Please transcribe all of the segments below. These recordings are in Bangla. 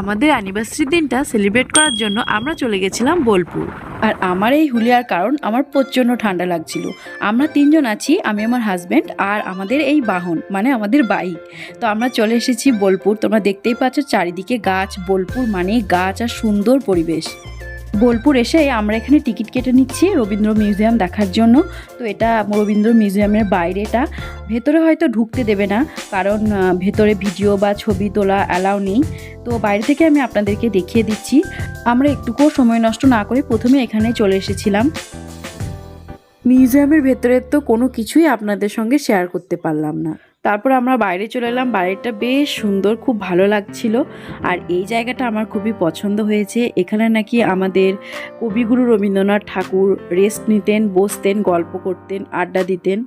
আমাদের অ্যানিভার্সারি দিনটা সেলিব্রেট করার জন্য আমরা চলে গেছিলাম বোলপুর। আর আমার এই হুলিয়ার কারণ আমার প্রচণ্ড ঠান্ডা লাগছিল। আমরা তিনজন আছি, আমি আমার হাজব্যান্ড আর আমাদের এই বাহন মানে আমাদের বাইক তো আমরা চলে এসেছি বোলপুর, তোমরা দেখতেই পাচ্ছ চারিদিকে গাছ, বোলপুর মানে গাছ আর সুন্দর পরিবেশ। বোলপুর এসে আমরা এখানে টিকিট কেটে নিচ্ছি রবীন্দ্র মিউজিয়াম দেখার জন্য। তো এটা রবীন্দ্র মিউজিয়ামের বাইরে এটা ভেতরে হয়তো ঢুকতে দেবে না, কারণ ভেতরে ভিডিও বা ছবি তোলা অ্যালাউ নেই। তো বাইরে থেকে আমি আপনাদেরকে দেখিয়ে দিচ্ছি। আমরা একটুকুও সময় নষ্ট না করে প্রথমে এখানে চলে এসেছিলাম। মিউজিয়ামের ভেতরে তো কোনো কিছুই আপনাদের সঙ্গে শেয়ার করতে পারলাম না। তারপর আমরা বাইরে চলে এলাম। বাইরেটা বেশ সুন্দর, খুব ভালো লাগছিল। আর এই জায়গাটা আমার খুবই পছন্দ হয়েছে। এখানে নাকি আমাদের কবিগুরু রবীন্দ্রনাথ ঠাকুর রেস্ট নিতেন, বসতেন, গল্প করতেন, আড্ডা দিতেন।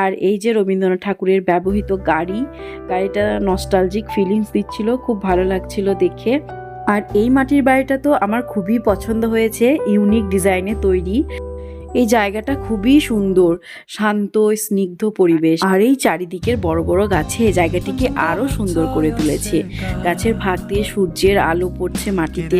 আর এই যে রবীন্দ্রনাথ ঠাকুরের ব্যবহৃত গাড়ি, গাড়িটা নস্টালজিক ফিলিংস দিচ্ছিল, খুব ভালো লাগছিল দেখে। আর এই মাটির বাড়িটা তো আমার খুবই পছন্দ হয়েছে ইউনিক ডিজাইনে তৈরি। এই জায়গাটা খুবই সুন্দর, শান্ত, স্নিগ্ধ পরিবেশ। আর এই চারিদিকের বড় বড় গাছে এই জায়গাটিকে আরও সুন্দর করে তুলেছে। গাছের ফাঁক দিয়ে সূর্যের আলো পড়ছে মাটিতে।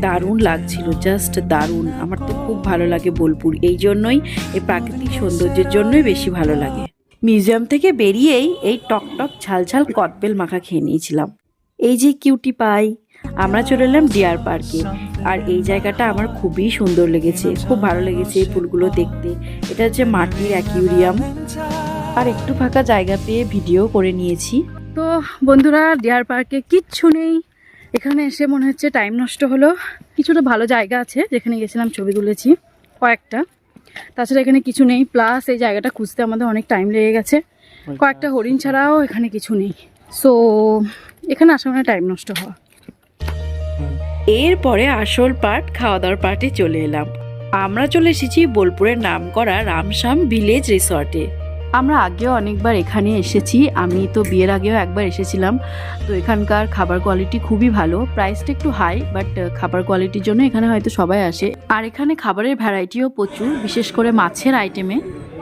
দারুণ লাগছিল, জাস্ট দারুণ। আমার তো খুব ভালো লাগে বোলপুর। এই জন্যই, এই প্রাকৃতিক সৌন্দর্যের জন্যই বেশি ভালো লাগে। মিউজিয়াম থেকে বেরিয়েই এই টকটক ঝালঝাল কদবেল মাখা খেয়ে নিয়েছিলাম। এই যে কিউটি পাই। আমরা চলে এলাম ডিয়ার পার্কে। আর এই জায়গাটা আমার খুবই সুন্দর লেগেছে খুব ভালো লেগেছে এই ফুলগুলো দেখতে। এটা হচ্ছে মাটির অ্যাকিউরিয়াম আর একটু ফাঁকা জায়গা পেয়ে ভিডিও করে নিয়েছি। তো বন্ধুরা ডিয়ার পার্কে কিচ্ছু নেই। এখানে এসে মনে হচ্ছে টাইম নষ্ট হলো। কিছুটা ভালো জায়গা আছে যেখানে গেছিলাম ছবি তুলেছি কয়েকটা। তাছাড়া এখানে কিছু নেই। প্লাস এই জায়গাটা খুঁজতে আমাদের অনেক টাইম লেগে গেছে। কয়েকটা হরিণ ছাড়াও এখানে কিছু নেই। সো এখানে আসা মানে টাইম নষ্ট হওয়া। এরপরে আসল পার্ট খাওয়া দাওয়ার পার্টে চলে এলাম। আমরা চলে এসেছি বোলপুরের নাম করা রামশ্যাম ভিলেজ রিসর্টে। আমরা আগেও অনেকবার এখানে এসেছি। আমি তো বিয়ের আগেও একবার এসেছিলাম। তো এখানকার খাবার কোয়ালিটি খুবই ভালো। প্রাইসটা একটু হাই বাট খাবার কোয়ালিটির জন্য এখানে হয়তো সবাই আসে। আর এখানে খাবারের ভ্যারাইটিও প্রচুর বিশেষ করে মাছের আইটেমে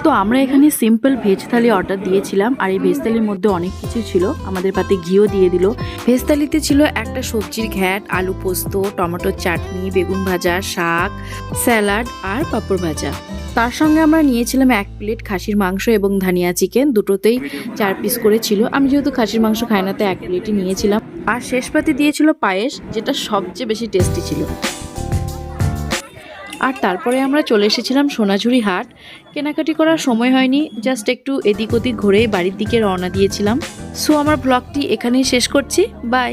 তো আমরা এখানে সিম্পল ভেজ থালি অর্ডার দিয়েছিলাম, আর এই ভেজ থালির মধ্যে অনেক কিছু ছিল। আমাদের পাতে ঘিও দিয়ে দিল। ভেজ থালিতে ছিল একটা সবজির ঘ্যাট, আলু পোস্ত টমেটোর চাটনি, বেগুন ভাজা, শাক, স্যালাড আর পাঁপড় ভাজা। তার সঙ্গে আমরা নিয়েছিলাম এক প্লেট খাসির মাংস এবং ধানিয়া চিকেন। দুটোতেই চার পিস করে ছিল। আমি যেহেতু খাসির মাংস খাই না, তাই এক প্লেটই নিয়েছিলাম। আর শেষ পাতে দিয়েছিল পায়েস, যেটা সবচেয়ে বেশি টেস্টি ছিল। আর তারপরে আমরা চলে এসেছিলাম সোনাঝুরি হাট। কেনাকাটি করার সময় হয়নি জাস্ট একটু এদিক ওদিক ঘুরে বাড়ির দিকে রওনা দিয়েছিলাম। সো আমার ব্লগটি এখানেই শেষ করছি। বাই